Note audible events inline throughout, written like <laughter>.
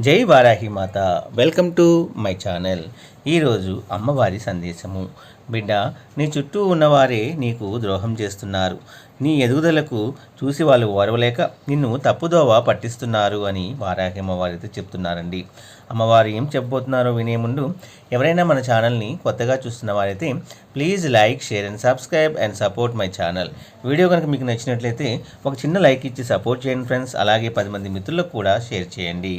జై వారాహి మాత. Welcome to my channel. ఈరోజు అమ్మవారి సందేశము. బిడ్డ నీ చుట్టూ ఉన్నవారే నీకు ద్రోహం చేస్తున్నారు. నీ ఎదుగుదలకు చూసి వాళ్ళు ఓరవలేక నిన్ను తప్పుదోవ పట్టిస్తున్నారు అని వారాహి చెప్తున్నారండి. అమ్మవారు ఏం చెప్పబోతున్నారో వినే ముందు ఎవరైనా మన ఛానల్ని కొత్తగా చూస్తున్న వారైతే please like share and subscribe and support my channel video కనుక మీకు నచ్చినట్లయితే ఒక చిన్న లైక్ ఇచ్చి సపోర్ట్ చేయండి ఫ్రెండ్స్ అలాగే పది మంది మిత్రులకు కూడా షేర్ చేయండి.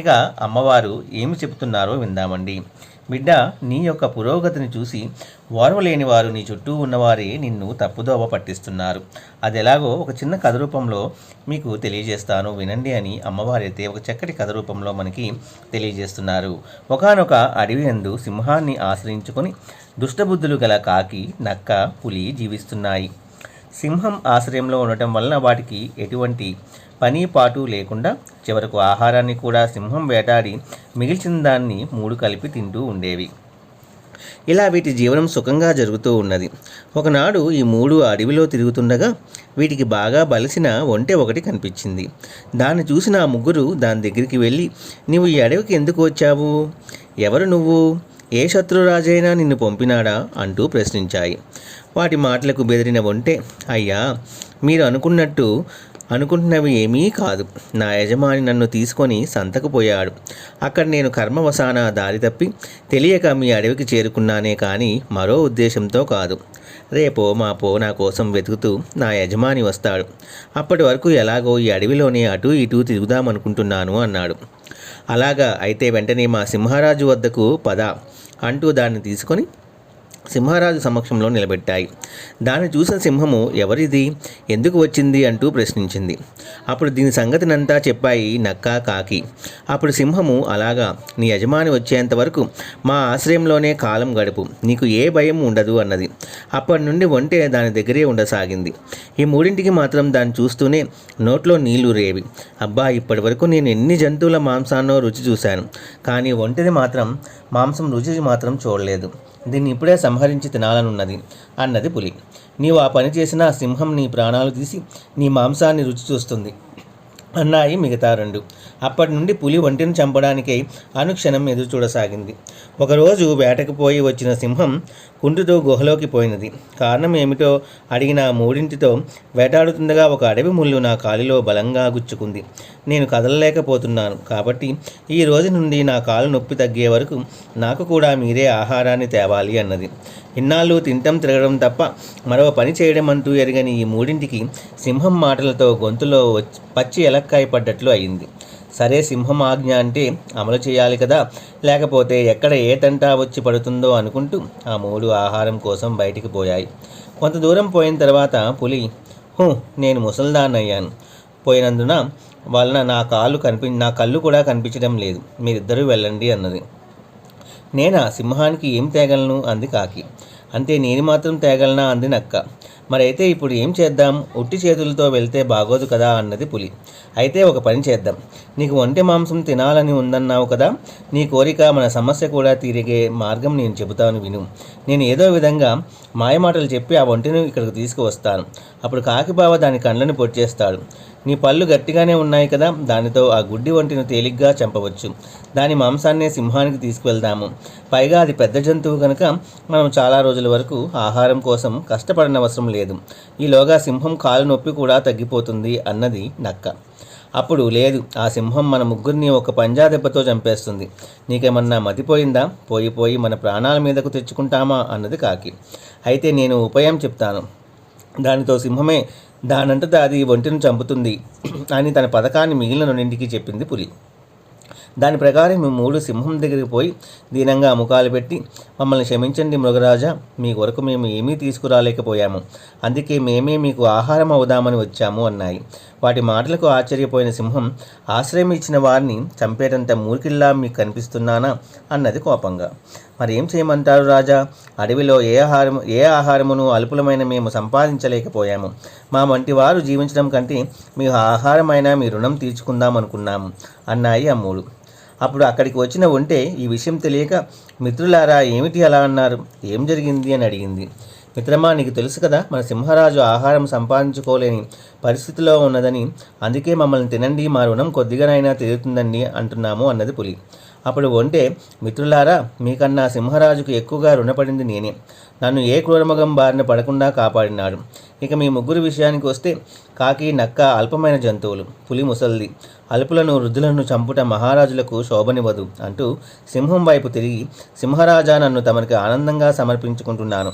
ఇక అమ్మవారు ఏమి చెప్తున్నారో విందామండి. బిడ్డ నీ యొక్క పురోగతిని చూసి ఓర్వలేని వారు నీ చుట్టూ ఉన్నవారే నిన్ను తప్పుదోవ పట్టిస్తున్నారు. అది ఎలాగో ఒక చిన్న కథ రూపంలో మీకు తెలియజేస్తాను. వినండి అని అమ్మవారైతే ఒక చక్కటి కథ రూపంలో మనకి తెలియజేస్తున్నారు. ఒకానొక అడవి యందు సింహాన్ని ఆశ్రయించుకొని దుష్టబుద్ధులు గల కాకి నక్క పులి జీవిస్తున్నాయి. సింహం ఆశ్రయంలో ఉండటం వలన వాటికి ఎటువంటి పని పాటు లేకుండా చివరకు ఆహారాన్ని కూడా సింహం వేటాడి మిగిల్చిన దాన్ని మూడు కలిపి తింటూ ఉండేవి. ఇలా వీటి జీవనం సుఖంగా జరుగుతూ ఉన్నది. ఒకనాడు ఈ మూడు అడవిలో తిరుగుతుండగా వీటికి బాగా బలిసిన ఒంటె ఒకటి కనిపించింది. దాన్ని చూసిన ఆ ముగ్గురు దాని దగ్గరికి వెళ్ళి నీవు ఈ అడవికి ఎందుకు వచ్చావు? ఎవరు నువ్వు? ఏ శత్రురాజైనా నిన్ను పంపినాడా? అంటూ ప్రశ్నించాయి. వాటి మాటలకు బెదిరిన ఒంటే అయ్యా మీరు అనుకున్నట్టు అనుకుంటున్నవి ఏమీ కాదు. నా యజమాని నన్ను తీసుకొని సంతకుపోయాడు అక్కడ నేను కర్మవసాన దారి తప్పి తెలియక మీ అడవికి చేరుకున్నానే కానీ మరో ఉద్దేశంతో కాదు. రేపో మాపో నా కోసం వెతుకుతూ నా యజమాని వస్తాడు. అప్పటి వరకు ఎలాగో ఈ అడవిలోనే అటూ ఇటూ తిరుగుదామనుకుంటున్నాను అన్నాడు. అలాగా అయితే వెంటనే మా సింహరాజు వద్దకు పద అంటూ దాన్ని తీసుకొని సింహరాజు సమక్షంలో నిలబెట్టాయి. దాన్ని చూసిన సింహము ఎవరిది? ఎందుకు వచ్చింది? అంటూ ప్రశ్నించింది. అప్పుడు దీని సంగతినంతా చెప్పాయి నక్క కాకి. అప్పుడు సింహము అలాగా నీ యజమాని వచ్చేంత వరకు మా ఆశ్రయంలోనే కాలం గడుపు. నీకు ఏ భయం ఉండదు అన్నది. అప్పటి నుండి ఒంటె దాని దగ్గరే ఉండసాగింది. ఈ మూడింటికి మాత్రం దాన్ని చూస్తూనే నోట్లో నీళ్ళు రేవి. అబ్బా ఇప్పటి వరకు నేను ఎన్ని జంతువుల మాంసాన్నో రుచి చూశాను. కానీ ఒంటిని మాత్రం మాంసం రుచి మాత్రం చూడలేదు. దీన్ని ఇప్పుడే సంహరించి తినాలనున్నది అన్నది పులి. నీవు ఆ పని చేసిన సింహం నీ ప్రాణాలు తీసి నీ మాంసాన్ని రుచి చూస్తుంది. అన్నాయి మిగతా రెండు. అప్పటి నుండి పులి ఒంటిని చంపడానికై అనుక్షణం ఎదురు చూడసాగింది. ఒకరోజు వేటకు పోయి వచ్చిన సింహం కుంటుతో గుహలోకి పోయినది. కారణం ఏమిటో అడిగిన మూడింటితో వేటాడుతుండగా ఒక అడవి ముళ్ళు నా కాలిలో బలంగా గుచ్చుకుంది. నేను కదలలేకపోతున్నాను కాబట్టి ఈ రోజు నుండి నా కాలు నొప్పి తగ్గే వరకు నాకు కూడా మీరే ఆహారాన్ని తేవాలి అన్నది. ఇన్నాళ్ళు తింటం తిరగడం తప్ప మరో పని చేయడం అంటూ ఎరగని ఈ మూడింటికి సింహం మాటలతో గొంతులో వచ్చి- పచ్చి ఎలక్కాయ పడ్డట్లు అయింది. సరే సింహం ఆజ్ఞ అంటే అమలు చేయాలి కదా లేకపోతే ఎక్కడ ఏ తంటా వచ్చి పడుతుందో అనుకుంటూ ఆ మూడు ఆహారం కోసం బయటికి పోయాయి. కొంత దూరం పోయిన తర్వాత పులి హూ నేను ముసల్దాన్నయ్యాను. పోయినందున వలన నా కాళ్ళు కనిపి నా కళ్ళు కూడా కనిపించడం లేదు. మీరిద్దరూ వెళ్ళండి అన్నది. నేనా? సింహానికి ఏం తేగలను? అంది కాకి. అంతే నేను మాత్రం తేగలనా? అంది నక్క. మరైతే ఇప్పుడు ఏం చేద్దాం? ఉట్టి చేతులతో వెళ్తే బాగోదు కదా? అన్నది పులి. అయితే ఒక పని చేద్దాం. నీకు ఒంటె మాంసం తినాలని ఉందన్నావు కదా? నీ కోరిక మన సమస్య కూడా తీరిగే మార్గం నేను చెబుతాను విను. నేను ఏదో విధంగా మాయమాటలు చెప్పి ఆ ఒంటిని ఇక్కడికి తీసుకువస్తాను. అప్పుడు కాకిబావ దాని కళ్ళని పొడిచేస్తాడు. నీ పళ్ళు గట్టిగానే ఉన్నాయి కదా దానితో ఆ గుడ్డి వంటిని తేలిగ్గా చంపవచ్చు. దాని మాంసాన్నే సింహానికి తీసుకువెళ్దాము. పైగా అది పెద్ద జంతువు కనుక మనం చాలా రోజుల వరకు ఆహారం కోసం కష్టపడనవసరం లేదు. ఈలోగా సింహం కాలు నొప్పి కూడా తగ్గిపోతుంది అన్నది నక్క. అప్పుడు లేదు ఆ సింహం మన ముగ్గురిని ఒక పంజా దెబ్బతో చంపేస్తుంది. నీకేమన్నా మతిపోయిందా? పోయి పోయి మన ప్రాణాల మీదకు తెచ్చుకుంటామా? అన్నది కాకి. అయితే నేను ఉపాయం చెప్తాను. దానితో సింహమే దానంతట అది ఒంటిని చంపుతుంది. <clears throat> అని తన పథకాన్ని మిగిలిన రెండింటికి చెప్పింది పులి. దాని ప్రకారం మేము మూడు సింహం దగ్గరికి పోయి దీనంగా ముఖాలు పెట్టి మమ్మల్ని క్షమించండి మృగరాజా మీ కొరకు మేము ఏమీ తీసుకురాలేకపోయాము. అందుకే మేమే మీకు ఆహారం అవుదామని వచ్చాము అన్నాయి. వాటి మాటలకు ఆశ్చర్యపోయిన సింహం ఆశ్రయం ఇచ్చిన వారిని చంపేటంత మూర్ఖిల్లా మీకు కనిపిస్తున్నానా? అన్నది కోపంగా. మరి ఏం చేయమంటారు రాజా? అడవిలో ఏ ఆహారం ఏ ఆహారమును అల్పులమైన మేము సంపాదించలేకపోయాము. మా వంటి వారు జీవించడం కంటే మీ ఆహారమైనా మీ రుణం తీర్చుకుందాం అనుకున్నాము అన్నాయి ఆ మూడు అప్పుడు అక్కడికి వచ్చిన ఉంటే ఈ విషయం తెలియక మిత్రులారా ఏమిటి అలా అన్నారు? ఏం జరిగింది? అని అడిగింది. మిత్రమా నీకు తెలుసు కదా మన సింహరాజు ఆహారం సంపాదించుకోలేని పరిస్థితిలో ఉన్నదని అందుకే మమ్మల్ని తినండి మా రుణం కొద్దిగానైనా తీరుతుందండి అంటున్నాము అన్నది పులి. అప్పుడు ఒంటే మిత్రులారా మీకన్నా సింహరాజుకు ఎక్కువగా రుణపడింది నేనే. నన్ను ఏ క్రూరమగం బారిన పడకుండా కాపాడినాడు. ఇక మీ ముగ్గురు విషయానికి వస్తే కాకి నక్క అల్పమైన జంతువులు పులి ముసల్ది. అల్పులను వృద్ధులను చంపుట మహారాజులకు శోభనివ్వదు అంటూ సింహం వైపు తిరిగి సింహరాజా నన్ను తమరికి ఆనందంగా సమర్పించుకుంటున్నాను.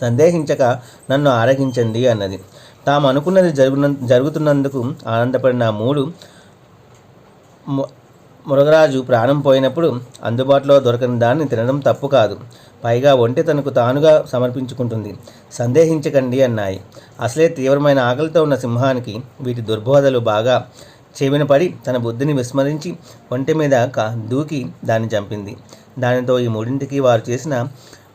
సందేహించక నన్ను ఆరగించండి అన్నది. తాము అనుకున్నది జరుగున జరుగుతున్నందుకు ఆనందపడిన మూడు మురగరాజు ప్రాణం పోయినప్పుడు అందుబాటులో దొరకని దాన్ని తినడం తప్పు కాదు. పైగా ఒంటి తనకు తానుగా సమర్పించుకుంటుంది. సందేహించకండి అన్నాయి. అసలే తీవ్రమైన ఆకలితో ఉన్న సింహానికి వీటి దుర్బోధలు బాగా చెవిన పడి తన బుద్ధిని విస్మరించి ఒంటి మీద దూకి దాన్ని చంపింది. దానితో ఈ మూడింటికి వారు చేసిన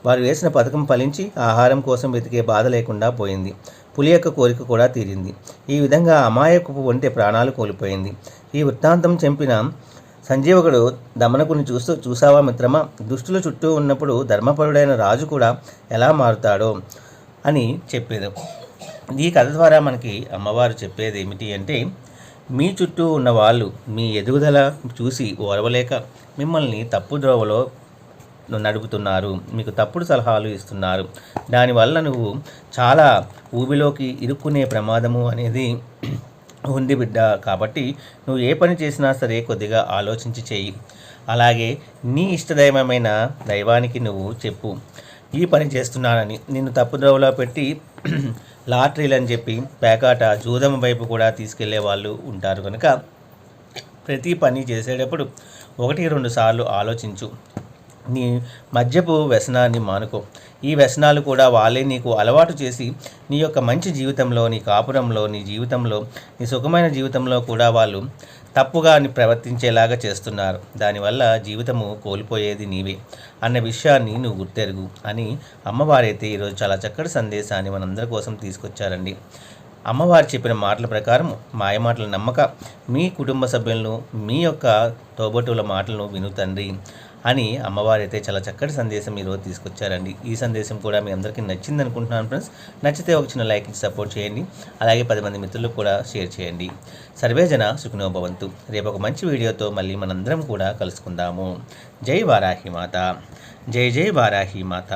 వారు వేసిన పథకం ఫలించి ఆహారం కోసం వెతికే బాధ లేకుండా పోయింది. పులి యొక్క కోరిక కూడా తీరింది. ఈ విధంగా అమాయకపు ఒంటె ప్రాణాలు కోల్పోయింది. ఈ వృత్తాంతం చంపిన సంజీవకుడు దమనకుని చూస్తూ చూసావా మిత్రమా? దుష్టుల చుట్టూ ఉన్నప్పుడు ధర్మపరుడైన రాజు కూడా ఎలా మారుతాడో? అని చెప్పేది. ఈ కథ ద్వారా మనకి అమ్మవారు చెప్పేది ఏమిటి అంటే మీ చుట్టూ ఉన్న వాళ్ళు మీ ఎదుగుదల చూసి ఓరవలేక మిమ్మల్ని తప్పు ద్రోవలో నడుపుతున్నారు. మీకు తప్పుడు సలహాలు ఇస్తున్నారు. దానివల్ల నువ్వు చాలా ఊబిలోకి ఇరుక్కునే ప్రమాదము అనేది ఉంది బిడ్డ. కాబట్టి నువ్వు ఏ పని చేసినా సరే కొద్దిగా ఆలోచించి చేయి. అలాగే నీ ఇష్టదైవమైన దైవానికి నువ్వు చెప్పు. ఈ పని చేస్తున్నానని నిన్ను తప్పుద్రోవలో పెట్టి <clears throat> లాటరీలు అని చెప్పి పేకాట జూదం వైపు కూడా తీసుకెళ్ళే వాళ్ళు ఉంటారు కనుక ప్రతి పని చేసేటప్పుడు ఒకటి రెండు సార్లు ఆలోచించు. నీ మద్యపు వ్యసనాన్ని మానుకో. ఈ వ్యసనాలు కూడా వాళ్ళే నీకు అలవాటు చేసి నీ యొక్క మంచి జీవితంలో నీ కాపురంలో నీ జీవితంలో నీ సుఖమైన జీవితంలో కూడా వాళ్ళు తప్పుగా ప్రవర్తించేలాగా చేస్తున్నారు. దానివల్ల జీవితము కోల్పోయేది నీవే అన్న విషయాన్ని నువ్వు గుర్తెరుగు అని అమ్మవారైతే ఈరోజు చాలా చక్కటి సందేశాన్ని మనందరి కోసం తీసుకొచ్చారండి. అమ్మవారు చెప్పిన మాటల ప్రకారం మాయ మాటలు నమ్మక మీ కుటుంబ సభ్యులను మీ యొక్క తోబట్టుల మాటలను విను తండ్రి. అని అమ్మవారు అయితే చాలా చక్కటి సందేశం ఈరోజు తీసుకొచ్చారండి. ఈ సందేశం కూడా మీ అందరికీ నచ్చింది అనుకుంటున్నాను ఫ్రెండ్స్. నచ్చితే ఒక చిన్న లైక్ ఇచ్చి సపోర్ట్ చేయండి. అలాగే పది మంది మిత్రులకు కూడా షేర్ చేయండి. సర్వేజన సుఖినో భవంతు రేపు ఒక మంచి వీడియోతో మళ్ళీ మనందరం కూడా కలుసుకుందాము. జై వారాహి మాత. జై జై వారాహి మాత.